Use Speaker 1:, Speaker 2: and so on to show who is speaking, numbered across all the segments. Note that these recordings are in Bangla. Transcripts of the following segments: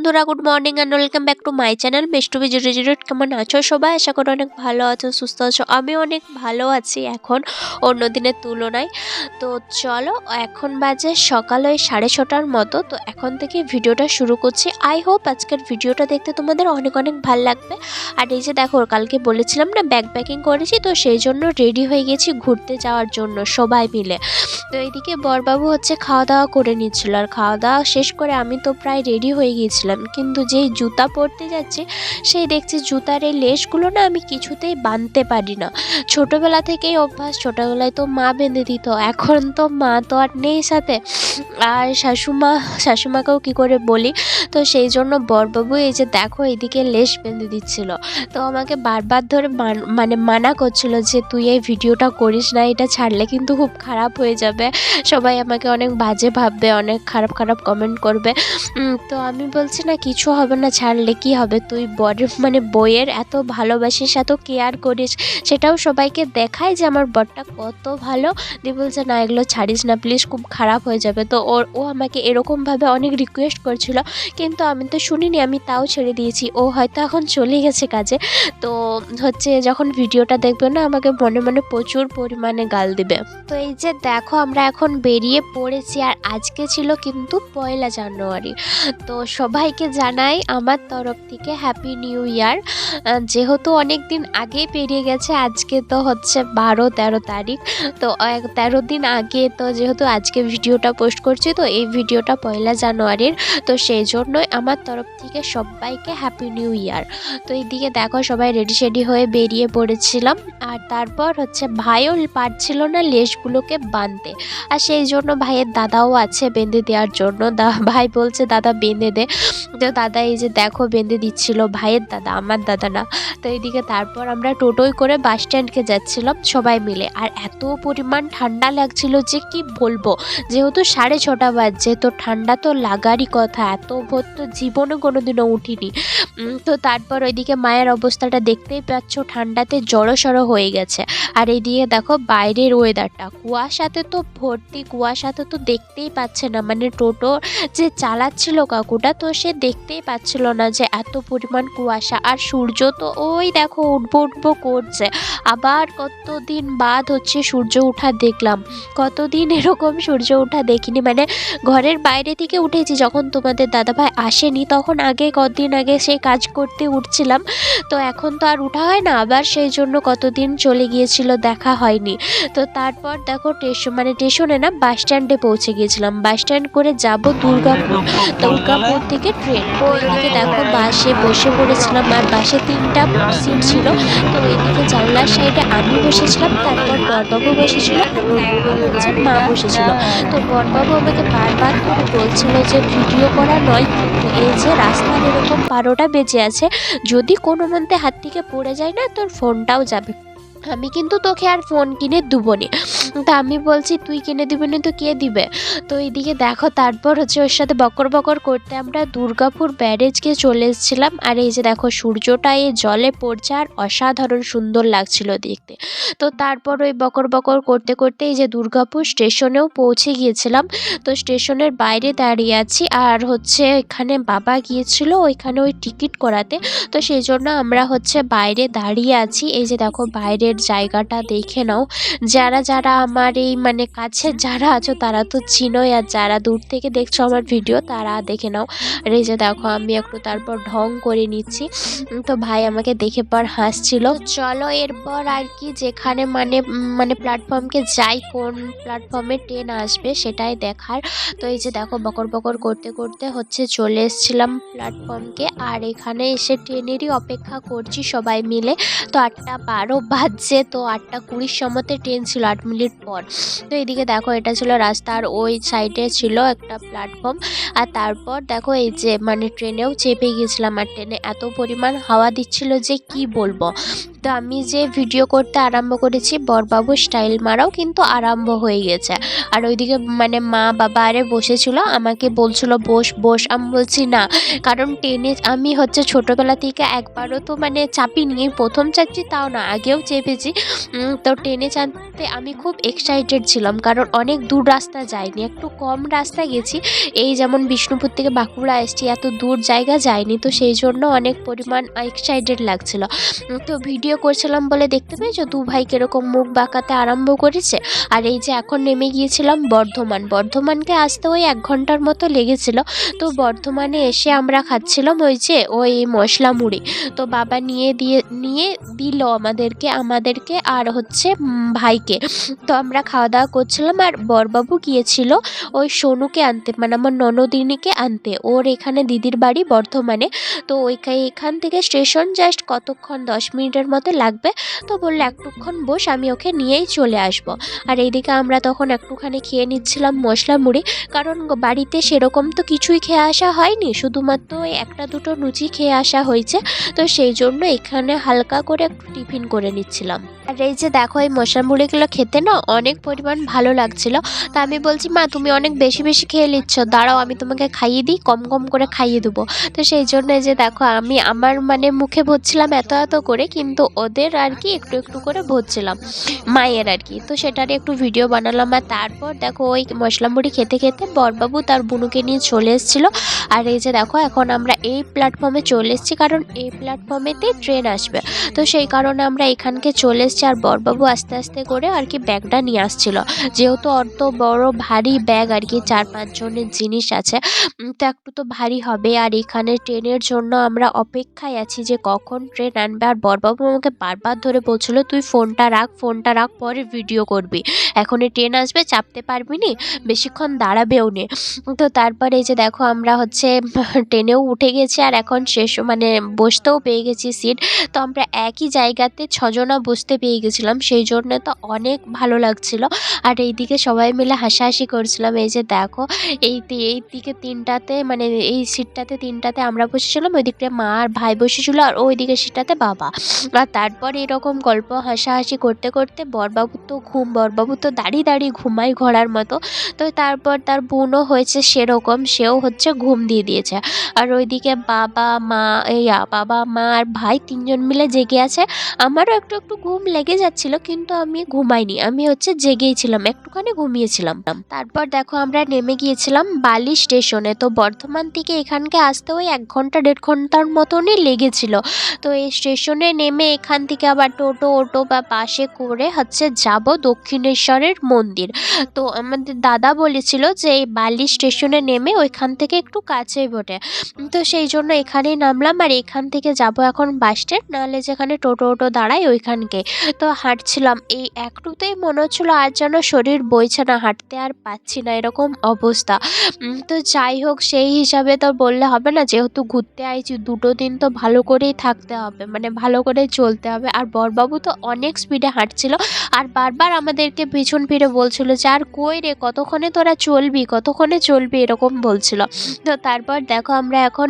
Speaker 1: বন্ধুরা good morning and welcome back to my channel বেস্টুবি zero zero কেমন আছো সবাই? আশা করি অনেক ভালো আছো, সুস্থ আছো। আমি অনেক ভালো আছি এখন, অন্য দিনের তুলনায়। তো চলো, এখন বাজে সকাল ওই সাড়ে ছটার মতো। তো এখন থেকে ভিডিওটা শুরু করছি। আই হোপ আজকের ভিডিওটা দেখতে তোমাদের অনেক অনেক ভালো লাগবে। আর এই যে দেখো, কালকে বলেছিলাম না ব্যাগ প্যাকিং করেছি, তো সেই জন্য রেডি হয়ে গেছি ঘুরতে যাওয়ার জন্য সবাই মিলে। তো এইদিকে বরবাবু হচ্ছে খাওয়া দাওয়া করে নিচ্ছিল। আর খাওয়া দাওয়া শেষ করে আমি তো প্রায় রেডি হয়ে গিয়েছিলাম। কিন্তু যেই জুতা পরতে যাচ্ছি, সেই দেখছি জুতার এই লেসগুলো না আমি কিছুতেই বাঁধতে পারি না। ছোটোবেলা থেকেই অভ্যাস, ছোটোবেলায় তো মা বেঁধে দিত, এখন তো মা তো আর নেই সাথে। আর শাশুমা, শাশুমাকেও কি করে বলি? তো সেই জন্য বরবাবু এই যে দেখো, এইদিকে লেস বেঁধে দিচ্ছিল। তো আমাকে বারবার ধরে মানে মানা করছিল যে, তুই এই ভিডিওটা করিস না, এটা ছাড়লে কিন্তু খুব খারাপ হয়ে যাবে। সবাই আমাকে অনেক বাজে ভাববে, অনেক খারাপ খারাপ কমেন্ট করবে। তো আমি বলছি না, কিছু হবে না, ছাড়লে কি হবে? তুই বরের মানে বইয়ের এত ভালোবাসিস, এত কেয়ার করিস, সেটাও সবাইকে দেখায় যে আমার বরটা কত ভালো। দিয়ে বলছে, না, এগুলো ছাড়িস না প্লিজ খুব খারাপ হয়ে যাবে। তো ওর, ও আমাকে এরকমভাবে অনেক রিকোয়েস্ট করছিল, কিন্তু আমি তো শুনিনি, আমি তাও ছেড়ে দিয়েছি। ও হয়তো এখন চলে গেছে কাজে। তো হচ্ছে যখন ভিডিওটা দেখবে না, আমাকে মনে মনে প্রচুর পরিমাণে গাল দিবে। তো এই যে দেখো, আমরা এখন বেরিয়ে পড়েছি, আর আজকে ছিল কিন্তু পয়লা জানুয়ারি। তো সবাইকে জানাই আমার তরফ থেকে হ্যাপি নিউ ইয়ার যেহেতু অনেক দিন আগে পেরিয়ে গেছে, আজকে তো হচ্ছে বারো, তেরো তারিখ। তো তেরো দিন আগে তো যেহেতু আজকে ভিডিওটা পোস্ট করছি, তো এই ভিডিওটা পয়লা জানুয়ারির। তো সেই জন্যই আমার তরফ থেকে সবাইকে হ্যাপি নিউ ইয়ার তো এইদিকে দেখো সবাই রেডি সেডি হয়ে বেরিয়ে পড়েছিলাম। আর তারপর হচ্ছে ভাইও পারছিল না লেশগুলোকে বাঁধতে আর সেই জন্য ভাইয়ের দাদাও আছে বেঁধে দেওয়ার জন্য। দা, ভাই বলছে, দাদা, বেঁধে দে। তো দাদা এই যে দেখো বেঁধে দিচ্ছিল, ভাইয়ের দাদা, আমার দাদা না। তো এইদিকে তারপর আমরা টোটোয় করে বাস স্ট্যান্ডকে যাচ্ছিলাম সবাই মিলে। আর এত পরিমাণ ঠান্ডা লাগছিল যে কি বলব? যেহেতু সাড়ে ছটা বাজছে, তো ঠান্ডা তো লাগারই কথা। এত ভোর তো জীবনে কোনোদিনও উঠিনি। তো তারপর ওইদিকে মায়ের অবস্থাটা দেখতেই পাচ্ছ, ঠান্ডাতে জড়সড় হয়ে গেছে। আর এইদিকে দেখো বাইরের ওয়েদারটা কুয়াশাতে তো ভর্তি, কুয়াশাতে তো দেখতেই পাচ্ছে না। মানে টোটো যে চালাচ্ছিল কাকুটা, তো সে দেখতেই পাচ্ছিল না যে এত পরিমাণ কুয়াশা আর সূর্য তো ওই দেখো উঠবো উঠবো করছে। আবার কতদিন বাদ হচ্ছে সূর্য ওঠা দেখলাম। কতদিন এরকম সূর্য ওঠা দেখিনি। মানে ঘরের বাইরে থেকে উঠেছি যখন তোমাদের দাদাভাই আসেনি, তখন আগে কতদিন আগে সেই কাজ করতে উঠছিলাম। তো এখন তো আর উঠা হয় না, আবার সেই জন্য কতদিন চলে গিয়েছিল দেখা হয়নি। তো তারপর দেখো স্টেশন মানে স্টেশনে না বাস স্ট্যান্ডে পৌঁছে গিয়েছিলাম। বাস স্ট্যান্ড করে যাব দুর্গাপুর। দুর্গাপুর থেকে ট্রেন তো এদিকে দেখো বাসে বসে পড়েছিলাম আর বাসে তিনটা সিট ছিল। তো এদিকে জানলার সাইডে আমি বসেছিলাম, তারপর বরবাবু বসেছিল মা বসেছিল। তো বরবাবু আমাকে বারবার করে বলছিল যে, ভিডিও করা নয়, কিন্তু এই যে রাস্তার এরকম বারোটা বেজে আছে, যদি কোনো মধ্যে হাত থেকে পড়ে যায় না, তোর ফোনটাও যাবে। আমি কিন্তু তোকে আর ফোন কিনে দেবো নি তা আমি বলছি, তুই কিনে দিবি না তো কে দিবে? তো এইদিকে দেখো, তারপর হচ্ছে ওর সাথে বকর বকর করতে আমরা দুর্গাপুর ব্যারেজকে চলে এসেছিলাম। আর এই যে দেখো, সূর্যটা এই জলে পড়ছে আর অসাধারণ সুন্দর লাগছিল দেখতে। তো তারপর ওই বকর বকর করতে করতে এই যে দুর্গাপুর স্টেশনেও পৌঁছে গিয়েছিলাম। তো স্টেশনের বাইরে দাঁড়িয়ে আছি আর হচ্ছে এখানে বাবা গিয়েছিল ওইখানে ওই টিকিট করাতে। তো সেই জন্য আমরা হচ্ছে বাইরে দাঁড়িয়ে আছি। এই যে দেখো বাইরের জায়গাটা দেখে নাও। যারা যারা আমার এই মানে কাছে যারা আছো, তারা তো চিনোই। আর যারা দূর থেকে দেখছ আমার ভিডিও তারা দেখে নাও। আর এই যে দেখো, আমি একটু তারপর ঢং করে নিচ্ছি। তো ভাই আমাকে দেখে পর হাসছিল। চলো এরপর আর কি, যেখানে মানে মানে প্ল্যাটফর্মকে যাই, কোন প্ল্যাটফর্মে ট্রেন আসবে সেটাই দেখার। তো এই যে দেখো, বকর বকর করতে করতে হচ্ছে চলে এসেছিলাম প্ল্যাটফর্মকে আর এখানে এসে ট্রেনেরই অপেক্ষা করছি সবাই মিলে। তো আটটা বারো বাজছে তো আটটা কুড়ির সময়তে ট্রেন ছিল আট মিনিট পর। তো এদিকে দেখো এটা ছিল রাস্তার ওই সাইডে ছিল একটা প্ল্যাটফর্ম আর তারপর দেখো এই যে মানে ট্রেনেও চেপে গেছিলাম, আর ট্রেনে এত পরিমাণ হাওয়া দিচ্ছিল যে কি বলব? তো আমি যে ভিডিও করতে আরম্ভ করেছি, বরবাবু স্টাইল মারাও কিন্তু আরম্ভ হয়ে গেছে। আর ওইদিকে মানে মা বাবা আরে বসেছিল, আমাকে বলছিল, বস বস। আমি বলছি, না। কারণ টেনে আমি হচ্ছে ছোটোবেলা থেকে একবারও তো মানে চাপিনি প্রথম চাপছি তাও না, আগেও চেপেছি। তো টেনে চাপতে আমি খুব এক্সাইটেড ছিলাম, কারণ অনেক দূর রাস্তা যাইনি। একটু কম রাস্তা গেছি। এই যেমন বিষ্ণুপুর থেকে বাঁকুড়া এসছি, এত দূর জায়গা যায়নি তো সেই জন্য অনেক পরিমাণ এক্সাইটেড লাগছিল। তো ভিডিও করছিলাম বলে দেখতে পেয়েছ? দু ভাই কীরকম মুখ বাঁকাতে আরম্ভ করেছে। আর এই যে এখন নেমে গিয়েছিলাম বর্ধমান। বর্ধমানকে আসতে ওই এক ঘণ্টার মতো লেগেছিল। তো বর্ধমানে এসে আমরা খাচ্ছিলাম ওই যে, ওই মশলা মুড়ি। তো বাবা নিয়ে দিয়ে, নিয়ে দিল আমাদেরকে আমাদেরকে আর হচ্ছে ভাইকে। তো আমরা খাওয়া দাওয়া করছিলাম আর বরবাবু গিয়েছিল ওই সোনুকে আনতে মানে আমার ননদিনীকে আনতে। ওর এখানে দিদির বাড়ি বর্ধমানে। তো ওইখানে এখান থেকে স্টেশন জাস্ট কতক্ষণ, দশ মিনিটের মতো লাগবে। তো বলল, একটুক্ষণ বস, আমি ওকে নিয়েই চলে আসব। আর এইদিকে আমরা তখন একটুখানি খেয়ে নিচ্ছিলাম মশলা মুড়ি, কারণ বাড়িতে সেরকম তো কিছুই খেয়ে আসা হয়নি। শুধুমাত্র একটা দুটো লুচি খেয়ে আসা হয়েছে। তো সেই জন্য এখানে হালকা করে একটু টিফিন করে নিচ্ছিলাম। আর এই যে দেখো, এই মশলা মুড়িগুলো খেতে না অনেক পরিমাণ ভালো লাগছিল। তা আমি বলছি, মা, তুমি অনেক বেশি বেশি খেয়ে নিচ্ছ। দাঁড়াও, আমি তোমাকে খাইয়ে দিই, কম কম করে খাইয়ে দেবো। তো সেই জন্য যে দেখো, আমি আমার মানে মুখে ভরছিলাম এত এত করে, কিন্তু ওদের আর কি একটু একটু করে ভরছিলাম, মায়ের আর কি। তো সেটারই একটু ভিডিও বানালাম। আর তারপর দেখো, ওই মশলা মুড়ি খেতে খেতে বরবাবু তার বুনুকে নিয়ে চলে এসেছিল। আর এই যে দেখো, এখন আমরা এই প্ল্যাটফর্মে চলে এসেছি, কারণ এই প্ল্যাটফর্মেতে ট্রেন আসবে। তো সেই কারণে আমরা এখানকে চলে এসেছি। আর বরবাবু আস্তে আস্তে করে আর কি ব্যাগটা নিয়ে আসছিল। যেহেতু অত বড় ভারী ব্যাগ আর কি চার পাঁচ জনের জিনিস আছে তো একটু তো ভারী হবে। আর এখানে ট্রেনের জন্য আমরা অপেক্ষায় আছি যে কখন ট্রেন আনবে। আর বরবাবু আমাকে বারবার ধরে বলছিল, তুই ফোনটা রাখ ফোনটা রাখ, পরে ভিডিও করবি। এখনই ট্রেন আসবে, চাপতে পারবি নি? বেশিক্ষণ দাঁড়াবেও নে। তো তারপরে এই যে দেখো আমরা হচ্ছে ট্রেনেও উঠে গেছি আর এখন শেষ মানে বসতেও পেয়ে গেছি সিট। তো আমরা একই জায়গাতে ছজনা বসতে পেয়ে গেছিলাম। সেই জন্য তো অনেক ভালো লাগছিল। আর এইদিকে সবাই মিলে হাসাহাসি করছিলাম। এই যে দেখো, এই এই দিকে তিনটাতে মানে এই সিটটাতে, তিনটাতে আমরা বসেছিলাম। ওই দিকটা মা আর ভাই বসেছিল আর ওই দিকে সিটটাতে বাবা। আর তারপর এরকম গল্প হাসাহাসি করতে করতে বরবাবু তো ঘুম, বরবাবু তো দাঁড়িয়ে দাঁড়িয়ে ঘুমাই ঘোড়ার মতো। তো তারপর তার বোনও হয়েছে সেরকম, সেও হচ্ছে ঘুম দিয়ে দিয়েছে। আর ওইদিকে বাবা, মা, এই বাবা, মা আর ভাই তিনজন মিলে জেগে আছে। আমারও একটু একটু ঘুম লেগে যাচ্ছিল, কিন্তু আমি ঘুমাইনি। আমি হচ্ছে জেগেই ছিলাম, একটুখানি ঘুমিয়েছিলাম। তারপর দেখো আমরা নেমে গিয়েছিলাম বালি স্টেশনে। তো বর্ধমান থেকে এখানকে আসতে ওই এক ঘণ্টা, দেড় ঘণ্টার মতনই লেগেছিল। তো এই স্টেশনে নেমে এখান থেকে আবার টোটো, অটো বা বাসে করে হচ্ছে যাব দক্ষিণেশ্বরের মন্দির। তো আমাদের দাদা বলেছিল যে এই বালি স্টেশনে নেমে ওইখান থেকে একটু কাছেই বটে। তো সেই জন্য এখানেই নামলাম। আর এখান থেকে যাব এখন বাস স্ট্যান্ড, নাহলে যেখানে টোটো, অটো দাঁড়ায় ওইখানকে। তো হাঁটছিলাম। এই একটুতেই মনে হচ্ছিল আর যেন শরীর বইছে না, হাঁটতে আর পাচ্ছি না, এরকম অবস্থা। তো যাই হোক, সেই হিসাবে তো বললে হবে না, যেহেতু ঘুরতে আইছি, দুটো দিন তো ভালো করেই থাকতে হবে মানে ভালো করে চলতে হবে। আর বরবাবু তো অনেক স্পিডে হাঁটছিল, আর বারবার আমাদেরকে পিছন ফিরে বলছিল যে, আর কই রে, কতক্ষণে তোরা চলবি, কতক্ষণে চলবি? এরকম বলছিল। তো তারপর দেখো, আমরা এখন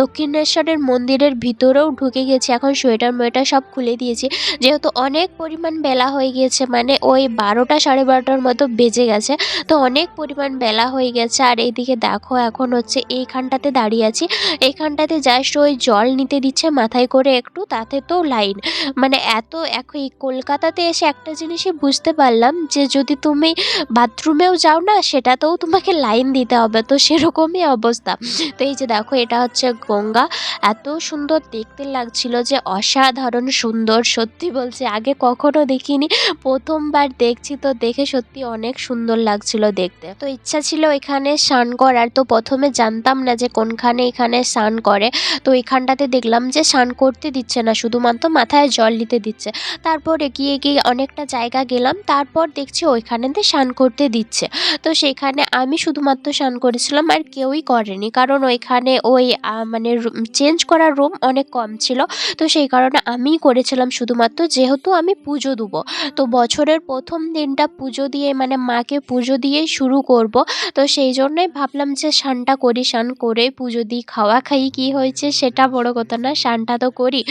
Speaker 1: দক্ষিণেশ্বরের মন্দিরের ভিতরেও ঢুকে গেছি, এখন সোয়েটার মোয়েটার সব খুলে দিয়েছি। যেহেতু অনেক পরিমাণ বেলা হয়ে গিয়েছে মানে ওই বারোটা সাড়ে বারোটার মতো বেজে গেছে। তো অনেক পরিমাণ বেলা হয়ে গেছে, আর এইদিকে দেখো এখন হচ্ছে এইখানটাতে দাঁড়িয়ে আছি। এইখানটাতে জাস্ট ওই জল নিতে দিচ্ছে মাথায় করে একটু, তাতে তো লাইন। মানে এত এখন কলকাতাতে এসে একটা জিনিসই বুঝতে পারলাম যে যদি তুমি বাথরুমেও যাও না, সেটাতেও তোমাকে লাইন দিতে হবে। তো সেরকমই অবস্থা। তো এই যে দেখো, এটা হচ্ছে গঙ্গা। এত সুন্দর দেখতে লাগছিল যে অসাধারণ সুন্দর, সত্যি বলছে, আগে কখনো দেখিনি। প্রথমবার দেখছি তো দেখে সত্যি অনেক সুন্দর লাগছিল দেখতে। তো ইচ্ছা ছিল এখানে স্নান করার। তো প্রথমে জানতাম না যে কোনখানে এখানে স্নান করে। তো এখানটাতে দেখলাম যে স্নান করতে দিচ্ছে না, শুধুমাত্র মাথায় জল নিতে দিচ্ছে। তারপর এগিয়ে গিয়ে অনেকটা জায়গা গেলাম। তারপর দেখছি ওইখানেতে স্নান করতে দিচ্ছে। তো সেখানে আমি শুধুমাত্র স্নান করেছিলাম আর কেউই করেনি। কারণ ওইখানে ওই মানে চেঞ্জ করার রুম অনেক কম ছিল। তো সেই কারণে আমিই করেছিলাম শুধুমাত্র। যেহেতু আমি পুজো দেবো। তো বছরের প্রথম দিনটা পুজো দিয়ে মানে মাকে পুজো দিয়েই শুরু করব। তো সেই জন্যই ভাবলাম যে স্নানটা করি, স্নান করে পুজো দিই, খাওয়া খাই। কী হয়েছে সেটা বড় কথা না, স্নানটা তো করি।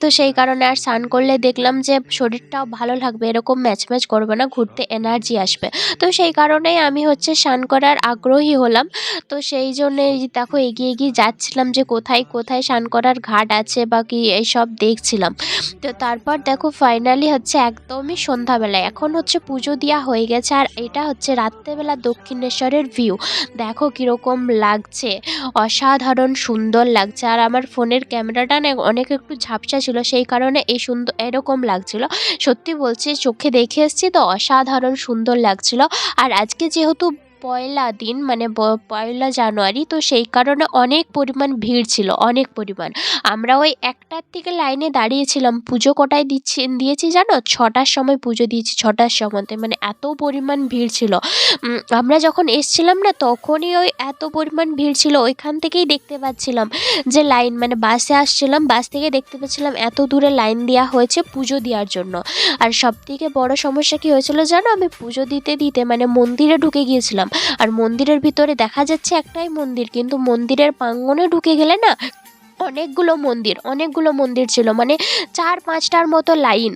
Speaker 1: তো সেই কারণে আর স্নান করলে দেখলাম যে শরীরটাও ভালো লাগবে, এরকম ম্যাচ ম্যাচ করবে না, ঘুরতে এনার্জি আসবে। তো সেই কারণেই আমি হচ্ছে স্নান করার আগ্রহী হলাম। তো সেই জন্যে দেখো এগিয়ে এগিয়ে যাচ্ছিলাম যে কোথায় কোথায় স্নান করার ঘাট আছে বা কি এইসব দেখছিলাম। তো তারপর দেখো ফাইনালি হচ্ছে একদমই সন্ধ্যাবেলায়। এখন হচ্ছে পুজো দেওয়া হয়ে গেছে আর এটা হচ্ছে রাত্রেবেলা দক্ষিণেশ্বরের ভিউ দেখো কীরকম লাগছে, অসাধারণ সুন্দর লাগছে। আর আমার ফোনের ক্যামেরাটা না অনেক একটু ঝাপসা ছিল, সেই কারণে এই সুন্দর এরকম লাগছিল। সত্যি বলছি, চোখে দেখে এসেছি তো অসাধারণ সুন্দর লাগছিল। আর আজকে যেহেতু পয়লা দিন মানে পয়লা জানুয়ারি, তো সেই কারণে অনেক পরিমাণ ভিড় ছিল, অনেক পরিমাণ। আমরা ওই একটার থেকে লাইনে দাঁড়িয়েছিলাম, পুজো কটায় দিচ্ছি, দিয়েছি জানো? ছটার সময় পুজো দিয়েছি, ছটার সময়তে মানে এত পরিমাণ ভিড় ছিল। আমরা যখন এসছিলাম না, তখনই ওই এত পরিমাণ ভিড় ছিল, ওইখান থেকেই দেখতে পাচ্ছিলাম যে লাইন মানে বাসে আসছিলাম, বাস থেকে দেখতে পাচ্ছিলাম এত দূরে লাইন দেওয়া হয়েছে পুজো দেওয়ার জন্য। আর সব থেকে বড় সমস্যা কী হয়েছিল জানো? আমি পুজো দিতে দিতে মানে মন্দিরে ঢুকে গিয়েছিলাম। আর মন্দিরের ভিতরে দেখা যাচ্ছে একটাই মন্দির কিন্তু মন্দিরের প্রাঙ্গণে ঢুকে গেলে না অনেকগুলো মন্দির অনেকগুলো মন্দির ছিল। মানে চার পাঁচটার মতো লাইন।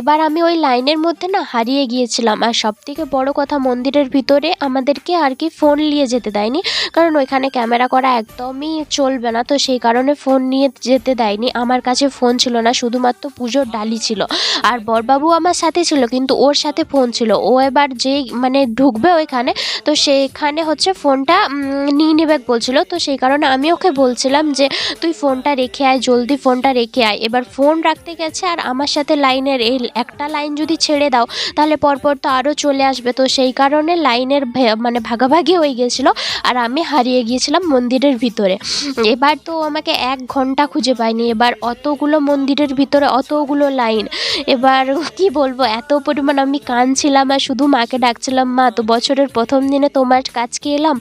Speaker 1: এবার আমি ওই লাইনের মধ্যে না হারিয়ে গিয়েছিলাম। আর সব থেকে বড় কথা মন্দিরের ভিতরে আমাদেরকে আর কি ফোন নিয়ে যেতে দেয়নি। কারণ ওইখানে ক্যামেরা করা একদমই চলবে না। তো সেই কারণে ফোন নিয়ে যেতে দেয়নি। আমার কাছে ফোন ছিল না। শুধুমাত্র পুজোর ডালি ছিল। আর বরবাবু আমার সাথে ছিল, কিন্তু ওর সাথে ফোন ছিল। ও এবার যে মানে ঢুকবে ওইখানে, তো সেখানে হচ্ছে ফোনটা নিয়ে নেবে বলছিল। তো সেই কারণে আমি ওকে বলছিলাম যে, তুই ফোনটা রেখে আয়, জলদি ফোনটা রেখে আয়। এবার ফোন রাখতে গেছে আর আমার সাথে লাইনের এই একটা লাইন যদি ছেড়ে দাও, তাহলে পরপর তো আরও চলে আসবে। তো সেই কারণে লাইনের মানে ভাগাভাগি হয়ে গিয়েছিল আর আমি হারিয়ে গিয়েছিলাম মন্দিরের ভিতরে। এবার তো আমাকে এক ঘণ্টা খুঁজে পাইনি। এবার অতগুলো মন্দিরের ভিতরে অতগুলো লাইন। এবার কি বলব, এত পরিমাণ আমি কাঁদছিলাম আর শুধু মাকে ডাকছিলাম, মা, তো বছরের প্রথম দিনে তোমার কাছকে এলাম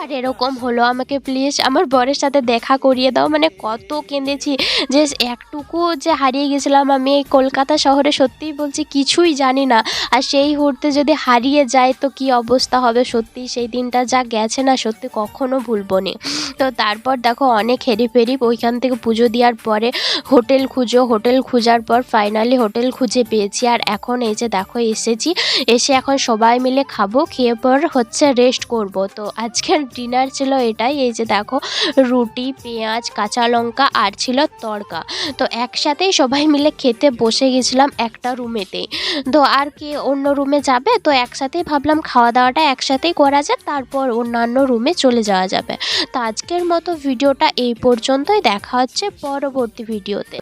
Speaker 1: আর এরকম হলো আমাকে প্লিজ আমার বরের সাথে দেখা করিয়ে দাও। মানে কত কেঁদেছি যে একটুকু যে হারিয়ে গেছিলাম আমি এই কলকাতা শহরে সত্যিই বলছি কিছুই জানি না। আর সেই মুহূর্তে যদি হারিয়ে যায় তো কি অবস্থা হবে? সত্যি সেই দিনটা যা গেছে না সত্যি কখনো ভুলবো নি। তো তারপর দেখো অনেক হেরি ফেরি ওইখান থেকে পুজো দেওয়ার পরে হোটেল খুঁজো। হোটেল খোঁজার পর ফাইনালি হোটেল খুঁজে পেয়েছি। আর এখন এই যে দেখো এসেছি, এসে এখন সবাই মিলে খাব, খেয়ে পর হচ্ছে রেস্ট করব। তো আজকের ডিনার ছিল এটাই। এই যে দেখো, রুটি, পেঁয়াজ, কাঁচা লঙ্কা আর ছিল তড়কা। তো একসাথেই সবাই মিলে খেতে বসে গেছিলাম একটা রুমেতেই। তো আর কি অন্য রুমে যাবে? তো একসাথেই ভাবলাম খাওয়া দাওয়াটা একসাথেই করা যাক, তারপর অন্যান্য রুমে চলে যাওয়া যাবে। তো আজকের মতো ভিডিওটা এই পর্যন্তই, দেখা হচ্ছে পরবর্তী ভিডিওতে।